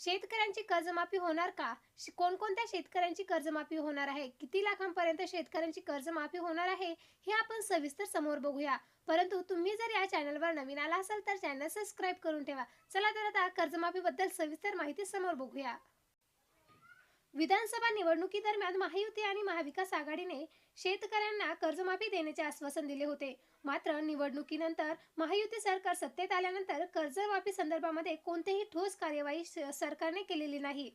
शेतकऱ्यांची कर्जमाफी होणार का? कोणकोणत्या शेतकऱ्यांची कर्जमाफी होणार आहे? किती लाखांपर्यंत शेतकऱ्यांची कर्जमाफी होणार आहे? हे आपण सविस्तर समोर बघूया. परंतु तुम्ही जर या चॅनलवर नवीन आला असाल तर चॅनल सबस्क्राईब करून ठेवा. चला तर आता कर्जमाफीबद्दल सविस्तर माहिती समोर बघूया. विधानसभा निवडणुकीदरम्यान महायुती आणि महाविकास आघाडीने शेतकऱ्यांना कर्जमाफी देण्याचे आश्वासन दिले होते. मात्र निवडणुकीनंतर महायुती सरकार सत्तेत आल्यानंतर कर्जमाफी संदर्भामध्ये कोणतीही ठोस कार्यवाही सरकारने केलेली नाही.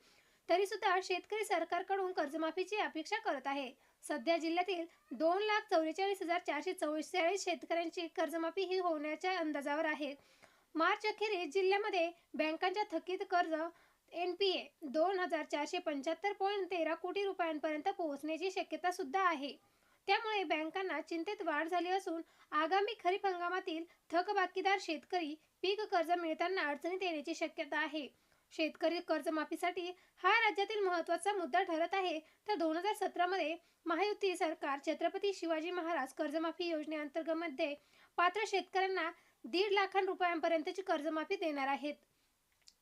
तरी सुद्धा शेतकरी सरकारकडून कर्जमाफीची अपेक्षा करत आहे. सध्या जिल्ह्यातील दोन लाख चौवेचाळीस हजार चारशे चौवेचाळीस शेतकऱ्यांची कर्जमाफी ही होण्याच्या अंदाजावर आहे. मार्च अखेरीस जिल्ह्यामध्ये बँकांच्या थकीत कर्ज एन पी ए दोन हजार चारशे पंच्याहत्तर पॉईंट तेरा कोटी रुपयांपर्यंत पोहोचण्याची शक्यता सुद्धा आहे. त्यामुळे बँकांना चिंतेत वाढ झाली असून आगामी खरीप हंगामातील थकबाकीदार शेतकरी पीक कर्ज मिळताना अडचणीत येण्याची शक्यता आहे. शेतकरी कर्जमाफीसाठी हा राज्यातील महत्त्वाचा मुद्दा ठरत आहे. तर दोन हजार सतरामध्ये महायुती सरकार छत्रपती शिवाजी महाराज कर्जमाफी योजनेअंतर्गतमध्ये पात्र शेतकऱ्यांना दीड लाखां रुपयांपर्यंतची कर्जमाफी देणार आहेत.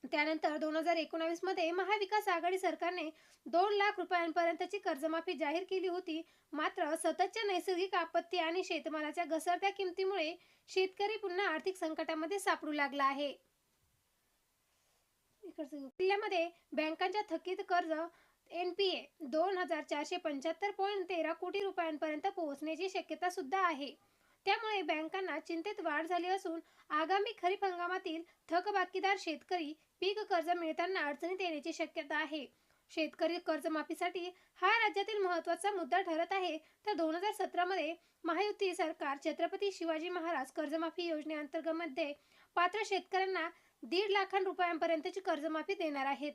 त्यानंतर दोन हजार एकोणावीसमध्ये महाविकास आघाडी सरकारने दोन लाख रुपयांपर्यंतची कर्जमाफी जाहीर केली होती. मात्र सततच्या नैसर्गिक आपत्ती आणि शेतमालाच्या घसरत्या किमतीमुळे शेतकरी पुन्हा आर्थिक संकटामध्ये सापडू लागला आहे. जिल्ह्यामध्ये बँकांच्या थकीत कर्ज एन पी ए दोन हजार चारशे पंच्याहत्तर पॉईंट तेरा कोटी रुपयांपर्यंत पोहोचण्याची शक्यता सुद्धा आहे. त्यामुळे बँकांना चिंतेत वाढ झाली असून आगामी खरीप हंगामातील थकबाकीदार शेतकरी पीक कर्ज मिळताना अडचणीत येण्याची शक्यता आहे. शेतकरी कर्जमाफीसाठी हा राज्यातील महत्त्वाचा मुद्दा ठरत आहे. तर दोन हजार सतरामध्ये महायुती सरकार छत्रपती शिवाजी महाराज कर्जमाफी योजनेअंतर्गत मध्ये पात्र शेतकऱ्यांना दीड लाखां रुपयांपर्यंतची कर्जमाफी देणार आहेत.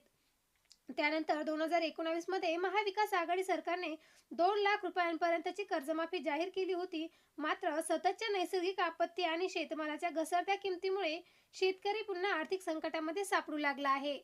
त्यानंतर दोन हजार एकोणावीसमध्ये महाविकास आघाडी सरकारने दोन लाख रुपयांपर्यंतची कर्जमाफी जाहीर केली होती. मात्र सततच्या नैसर्गिक आपत्ती आणि शेतमालाच्या घसरत्या किमतीमुळे शेतकरी पुन्हा आर्थिक संकटामध्ये सापडू लागला आहे.